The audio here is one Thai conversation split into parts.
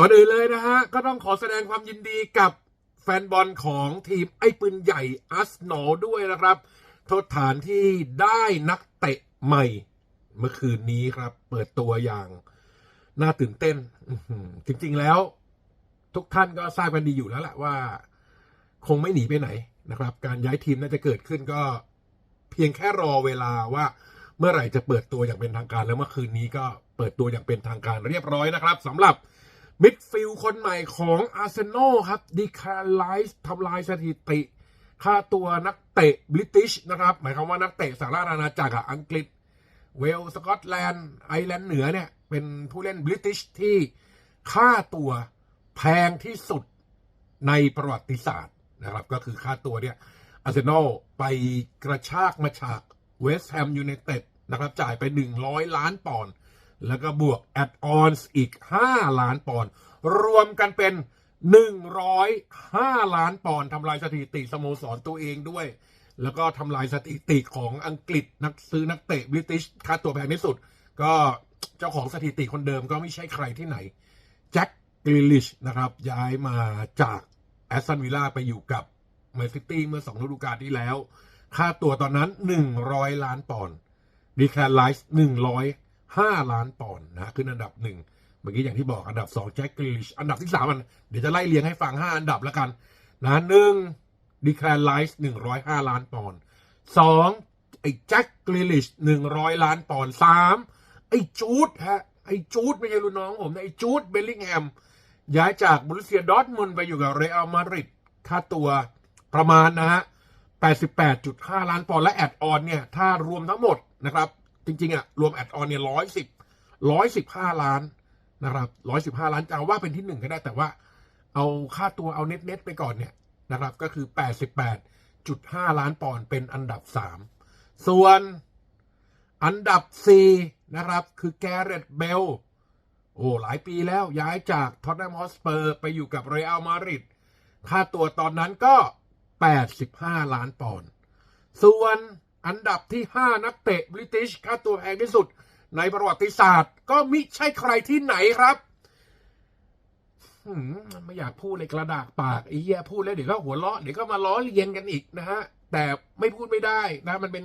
ก่อนอื่นเลยนะฮะ ก็ต้องขอแสดงความยินดีกับแฟนบอลของทีมไอ้ปืนใหญ่อัสโนด้วยนะครับ โทษฐานที่ได้นักเตะใหม่ เมื่อคืนนี้ครับ เปิดตัวอย่าง น่าตื่นเต้น จริงๆแล้ว ทุกท่านก็ทราบกันดีอยู่แล้วแหละว่า คงไม่หนีไปไหนนะครับ การย้ายทีมน่าจะเกิดขึ้นก็ เพียงแค่รอเวลาว่าเมื่อไหร่จะเปิดตัวอย่างเป็นทางการ แล้วเมื่อคืนนี้ก็เปิดตัวอย่างเป็นทางการเรียบร้อยนะครับสำหรับ มิดฟิลด์คนใหม่ของอาร์เซนอลครับดีคาไลส์ทำลายสถิติ ค่าตัวนักเตะบริติชนะครับ หมายความว่านักเตะสหราชอาณาจักรอังกฤษ เวลสกอตแลนด์ ไอร์แลนด์เหนือเนี่ย เป็นผู้เล่นบริติชที่ค่าตัวแพงที่สุดในประวัติศาสตร์นะครับ ก็คือค่าตัวเนี่ยอาร์เซนอลไปกระชากมาจากเวสต์แฮมยูไนเต็ดนะครับ จ่ายไป 100 ล้านปอนด์ แล้วก็บวกแอดออนส์อีก 5 ล้านปอนด์รวมกันเป็น 105 ล้านปอนด์ทำลายสถิติสโมสรตัวเองด้วย แล้วก็ทำลายสถิติของอังกฤษนักซื้อนักเตะบริติชค่าตัวแพงที่สุด ก็เจ้าของสถิติคนเดิมก็ไม่ใช่ใครที่ไหนแจ็คกริลิชนะครับย้ายมาจากแอสตันวิลล่าไปอยู่กับแมนซิตี้เมื่อสองฤดูกาลที่แล้ว ค่าตัวตอนนั้น 100 ล้านปอนด์ดีแคลไลซ์ 5 ล้านปอนด์นะขึ้นอันดับหนึ่งเมื่อกี้อย่างที่บอกอันดับ2แจ็คกริลิชอันดับที่3มันเดี๋ยวจะไล่เรียงให้ฟัง 5 อันดับแล้วกันนะหนึ่งดีแคลไลซ์105ล้านปอนด์สองไอ้แจ็คกริลิช100ล้านปอนด์สามไอ้จูดฮะไอ้จูดไม่ใช่รุ่นน้องผมนะไอ้จูดเบลลิงแฮมย้ายจากบรูเซียดอทมุนไปอยู่กับเรอัลมาดริดค่าตัวประมาณนะฮะ88.5ล้านปอนด์และแอดออนเนี่ย ถ้ารวมทั้งหมดนะครับ จริงๆอะรวมแอดออนเนี่ย110 115ล้านนะครับ115ล้านจะว่าเป็นที่หนึ่งก็ได้แต่ว่า เอาค่าตัวเอาเน็ตเน็ตไปก่อนเนี่ยนะครับ ก็คือ88.5ล้านปอนด์เป็นอันดับ3ส่วนอันดับ4นะครับ คือแกเรตเบลโอ้หลายปีแล้วย้ายจากท็อตแนมฮอสเปอร์ไปอยู่กับเรอัลมาดริดค่าตัวตอนนั้นก็ 85 ล้านปอนด์ส่วน อันดับที่ 5 นักเตะบริติชค่าตัวแพงที่สุดในประวัติศาสตร์ ก็มิใช่ใครที่ไหนครับไม่อยากพูดเลยกระดากปากไอ้เหี้ยพูดแล้วเดี๋ยวก็หัวเราะเดี๋ยวก็มาล้อเลียนกันอีกนะฮะแต่ไม่พูดไม่ได้นะ มันเป็น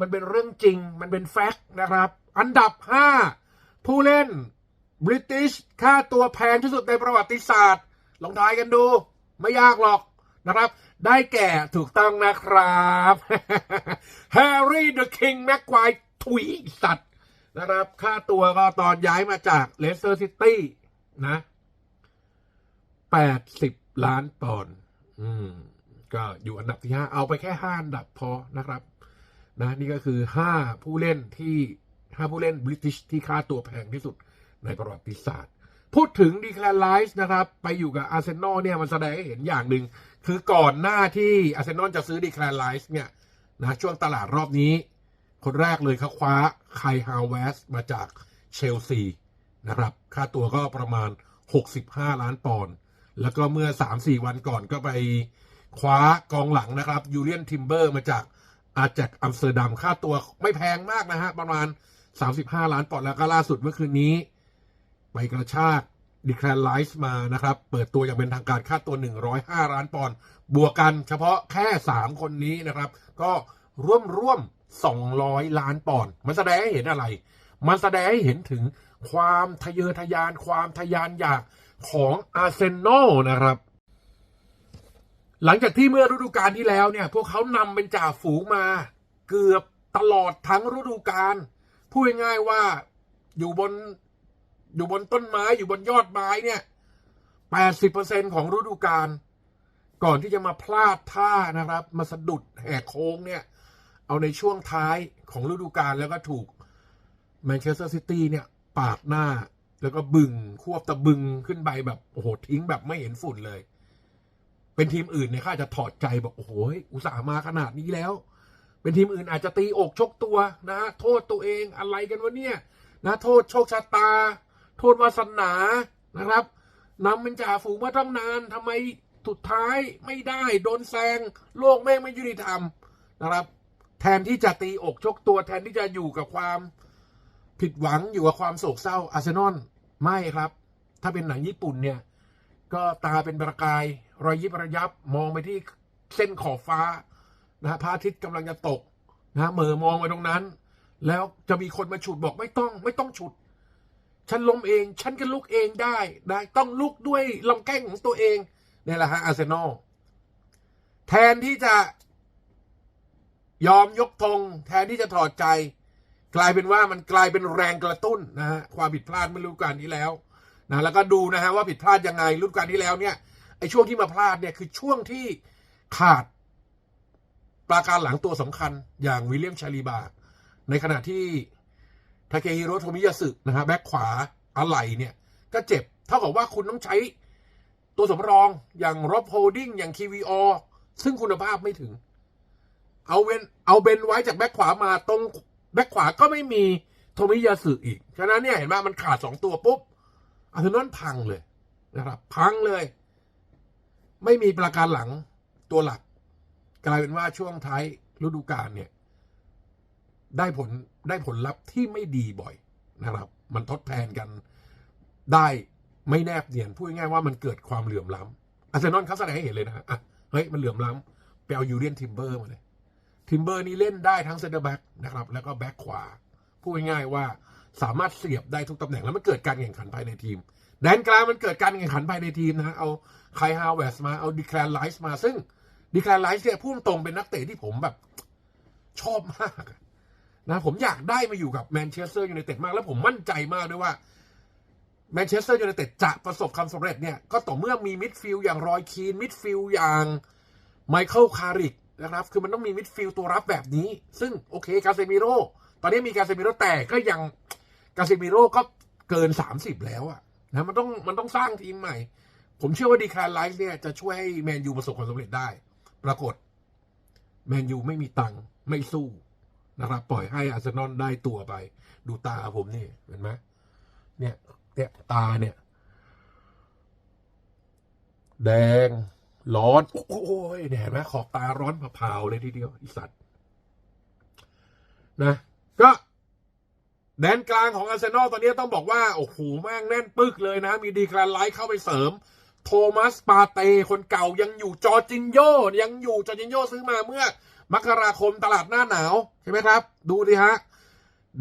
มันเป็นเรื่องจริง มันเป็นแฟกต์นะครับ อันดับ 5 ผู้เล่นบริติชค่าตัวแพงที่สุดในประวัติศาสตร์ ลองทายกันดู ไม่ยากหรอกนะครับ ได้แก่ถูกต้องนะครับแฮร์รี่เดอะคิงแม็กควายถุยสัตว์นะครับ ค่าตัวก็ตอนย้ายมาจากเลสเตอร์ซิตี้นะแปดสิบล้านปอนด์อืม ก็อยู่อันดับที่ห้าเอาไปแค่ห้าอันดับพอนะครับ นะ นี่ก็คือห้าผู้เล่นที่ห้าผู้เล่นบริติชที่ค่าตัวแพงที่สุดในประวัติศาสตร์ พูดถึงดีแคลไลซ์นะครับ ไปอยู่กับอาร์เซนอลเนี่ยมันแสดงให้เห็นอย่างหนึ่ง คือก่อนหน้าที่อาร์เซนอลจะซื้อดีแคลไลซ์เนี่ยนะช่วงตลาดรอบนี้ คนแรกเลยเขาคว้าไคฮาวเวสมาจากเชลซีนะครับ ค่าตัวก็ประมาณ 65 ล้านปอนด์แล้วก็เมื่อ 3-4 วันก่อนก็ไปคว้ากองหลังนะครับยูเลียนทิมเบอร์มาจากอาจากอัมสเตอร์ดัมค่าตัวไม่แพงมากนะฮะประมาณ 35 ล้านปอนด์แล้วก็ล่าสุดเมื่อคืนนี้ ไปกระชากดีแคลไลซ์มานะครับ เปิดตัวอย่างเป็นทางการค่าตัว 105 ล้านปอนด์บวกกันเฉพาะแค่ 3 คนนี้นะครับ ก็ร่วมร่วม 200 ล้านปอนด์มันแสดงให้เห็นอะไร มันแสดงให้เห็นถึงความทะเยอทะยานความทะยานอยากของอาร์เซนอลนะครับ หลังจากที่เมื่อฤดูกาลที่แล้วเนี่ย พวกเขานำเป็นจ่าฝูงมาเกือบตลอดทั้งฤดูกาลพูดง่ายๆว่าอยู่บน อยู่บนต้นไม้อยู่บนยอดไม้เนี่ยแปดสิบเปอร์เซ็นของฤดูกาลก่อนที่จะมาพลาดท่านะครับ มาสะดุดแหกโค้งเนี่ย เอาในช่วงท้ายของฤดูกาลแล้วก็ถูกแมนเชสเตอร์ซิตี้เนี่ย ปาดหน้าแล้วก็บึงควบตะบึงขึ้นไปแบบโอ้โหทิ้งแบบไม่เห็นฝุ่นเลย เป็นทีมอื่นเนี่ยขาอาจจะถอดใจบอกโอ้โหอุตส่าห์มาขนาดนี้แล้ว เป็นทีมอื่นอาจจะตีอกชกตัวนะ โทษตัวเองอะไรกันวะเนี่ย นะ โทษโชคชะตา โทษวาสนานะครับนำเป็นจ่าฝูงมาตั้งนานทำไมสุดท้ายไม่ได้โดนแซงโลกแม่งไม่ยุติธรรมนะครับ แทนที่จะตีอกชกตัวแทนที่จะอยู่กับความผิดหวังอยู่กับความโศกเศร้าอาร์เซนอลไม่ครับ ถ้าเป็นหนังญี่ปุ่นเนี่ย ก็ตาเป็นประกาย รอยยิบระยับมองไปที่เส้นขอบฟ้านะฮะพระอาทิตย์กำลังจะตกนะฮะเหม่อมองไปตรงนั้น แล้วจะมีคนมาฉุดบอกไม่ต้อง ไม่ต้องฉุด ฉันล้มเอง ฉันก็ลุกเองได้ได้ต้องลุกด้วยลำแข้งของตัวเองนี่แหละฮะอาร์เซนอลแทนที่จะยอมยกธงแทนที่จะถอดใจ กลายเป็นว่ามันกลายเป็นแรงกระตุ้นนะฮะความผิดพลาดเมื่อฤดูกาลที่แล้วนะแล้วก็ดูนะฮะว่าผิดพลาดยังไงฤดูกาลที่แล้วเนี่ยไอ้ช่วงที่มาพลาดเนี่ยคือช่วงที่ขาดปราการหลังตัวสำคัญอย่างวิลเลียมชาลีบา ในขณะที่ ทาเคฮิโร่โทมิยาสึนะฮะแบ็คขวาอะไหล่เนี่ยก็เจ็บ เท่ากับว่าคุณต้องใช้ตัวสำรองอย่างร็อบโฮดิ้งอย่างคีวีออซึ่งคุณภาพไม่ถึง เอาเวนเอาเบนไว้จากแบ็คขวามาตรงแบ็คขวาก็ไม่มีโทมิยาสึอีก ฉะนั้นเนี่ยเห็นไหมมันขาดสองตัวปุ๊บอาร์เซนอลพังเลยนะครับ พังเลย ไม่มีประการหลังตัวหลัก กลายเป็นว่าช่วงท้ายฤดูกาลเนี่ย ได้ผลได้ผลลัพธ์ที่ไม่ดีบ่อยนะครับ มันทดแทนกันได้ไม่แนบเนียนพูดง่ายๆว่ามันเกิดความเหลื่อมล้ำอาร์เซนอลเขาแสดงให้เห็นเลยนะฮะอะเฮ้ยมันเหลื่อมล้ำไปเอายูเรียนทิมเบอร์มาเลยทิมเบอร์นี่เล่นได้ทั้งเซนเตอร์แบ็กนะครับ แล้วก็แบ็กขวาพูดง่ายๆว่าสามารถเสียบได้ทุกตำแหน่งแล้วมันเกิดการแข่งขันภายในทีม แดนกลางมันเกิดการแข่งขันภายในทีมนะฮะเอาไคฮาวเวสมาเอาดีแคลนไลซ์มาซึ่งดีแคลนไลซ์เนี่ยพูดตรงเป็นนักเตะที่ผมแบบ ชอบมาก นะผมอยากได้มาอยู่กับแมนเชสเตอร์ยูไนเต็ดมาก แล้วผมมั่นใจมากด้วยว่าแมนเชสเตอร์ยูไนเต็ดจะประสบความสำเร็จเนี่ย ก็ต่อเมื่อมีมิดฟิลด์อย่างรอยคีนมิดฟิลด์อย่างไมเคิลคาริกนะครับ คือมันต้องมีมิดฟิลด์ตัวรับแบบนี้ ซึ่งโอเคกาเซมิโร่ตอนนี้มีกาเซมิโร่แต่ก็ยังกาเซมิโร่ก็เกิน 30 แล้วอะนะมันต้องมันต้องสร้างทีมใหม่ ผมเชื่อว่าดีคลานไลฟ์เนี่ยจะช่วยให้แมนยูประสบความสำเร็จได้ ปรากฏแมนยูไม่มีตังค์ไม่สู้ นะครับปล่อยให้อาร์เซนอลได้ตัวไป ดูตาผมนี่เห็นไหมเนี่ยเนี่ยตาเนี่ย แดง ร้อน โอ้ยเนี่ยเห็นไหมขอบตาร้อนเผาๆเลยทีเดียวอีสัตว์นะก็แดนกลางของอาร์เซนอลตอนนี้ต้องบอกว่า โอ้โหแม่งแน่นปึกเลยนะ มีดีคลานไลท์เข้าไปเสริม โทมัสปาเต คนเก่ายังอยู่จอจินโยยังอยู่จอจินโยซื้อมาเมื่อ มกราคมตลาดหน้าหนาว ใช่ไหมครับ ดูดิฮะ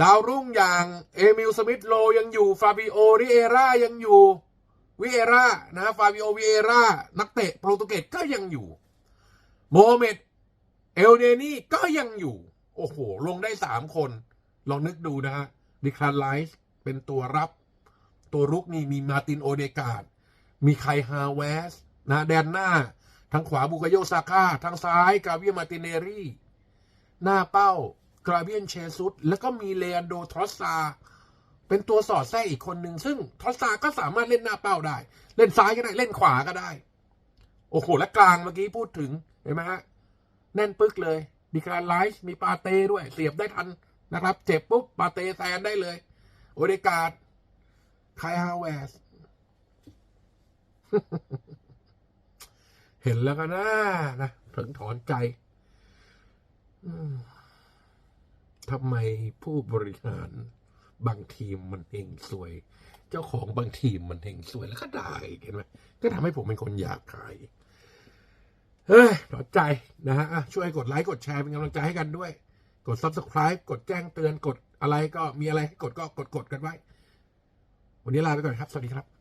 ดาวรุ่งอย่างเอมิลสมิธโลยังอยู่ฟาบิโอริเอร่ายังอยู่วิเอร่านะฟาบิโอวิเอร่านักเตะโปรตุเกสก็ยังอยู่โมฮัมเหม็ดเอลเนนี่ก็ยังอยู่ โอ้โห ลงได้สามคน ลองนึกดูนะฮะดิคลาไลส์เป็นตัวรับ ตัวรุกนี่มีมาตินโอเดกาดมีไคฮาเวสนะแดนหน้า ทางขวาบุกโยซาก้าทางซ้ายกาเวียมาติเนรี่หน้าเป้ากราเบียนเชซุสแล้วก็มีเลอันโดทรอสซา เป็นตัวสอดแทรกอีกคนหนึ่งซึ่งทรอสซาก็สามารถเล่นหน้าเป้าได้ เล่นซ้ายก็ได้เล่นขวาก็ได้ โอ้โห และกลางเมื่อกี้พูดถึงเห็นไหมฮะแน่นปึ๊กเลยดีการไลฟ์มีปาเต้ด้วย เสียบได้ทันนะครับ เจ็บปุ๊บปาเต้แซนได้เลย โอเดกาดไคฮาวเวส ห็นแล้วก็น่านะถึงถอนใจทำไมผู้บริหารบางทีมมันเฮงซวย เจ้าของบางทีมมันเฮงซวยแล้วก็ได้เห็นไหมก็ทำให้ผมเป็นคนอยากขายเฮ้ยถอนใจนะฮะอะช่วยกดไลค์กดแชร์เป็นกำลังใจให้กันด้วย กด subscribe กดแจ้งเตือนกดอะไรก็มีอะไรให้กดก็กดกดกันไว้ วันนี้ลาไปก่อนครับ สวัสดีครับ